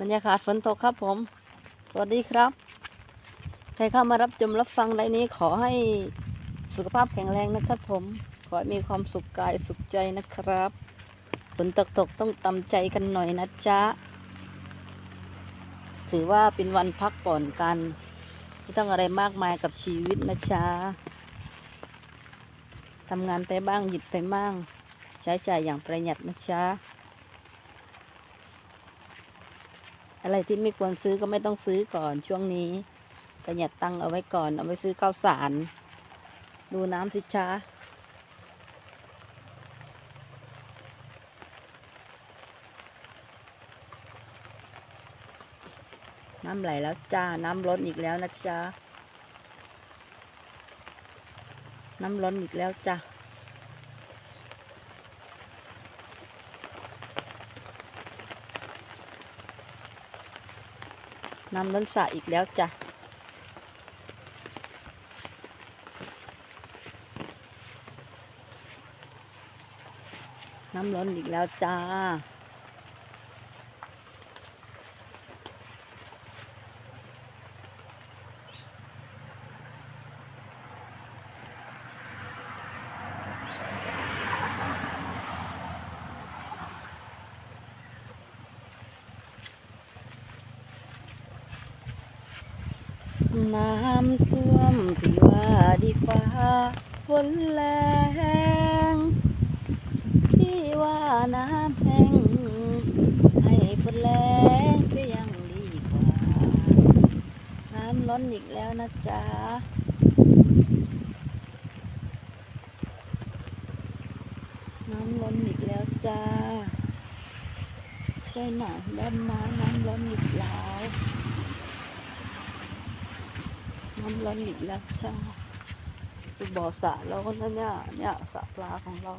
บรรยากาศฝนตกครับผม สวัสดีครับ ใครเข้ามารับชมรับฟังในนี้ขอให้สุขภาพแข็งแรงนะครับผม ขอให้มีความสุขกายสุขใจนะครับ ฝนตกตกต้องตำใจกันหน่อยนะจ๊ะ ถือว่าเป็นวันพักผ่อนกัน ไม่ต้องอะไรมากมายกับชีวิตนะจ๊ะทำงานไปบ้างหยุดไปบ้าง ใช้จ่ายอย่างประหยัดนะจ๊ะ อะไรที่ไม่ควรซื้อก็ไม่ต้องซื้อก่อนช่วงนี้ ประหยัดตังค์เอาไว้ก่อน เอาไว้ซื้อข้าวสาร ดูน้ำสิช้าน้ำไหลแล้วจ้า น้ำล้นอีกแล้วนะจ๊ะ น้ำล้นอีกแล้วจ้า น้ำล้นสระอีกแล้วจ้ะน้ำล้นอีกแล้วจ้า น้ำท่วมที่ว่าดีฟ้าฝนแรงที่ว่าน้ำแห้งให้ฝนแรงเสียยังดีกว่า น้ำล้นอีกแล้วนะจ๊ะน้ำล้นอีกแล้วจ้าช่วยหน่อยด้านน้ำน้ำล้นอีกแล้ว น้ำล้นอีกแล้วจ้าไปบ่อสระเราก็นะเนี่ยเนี่ยสระปลาของเรา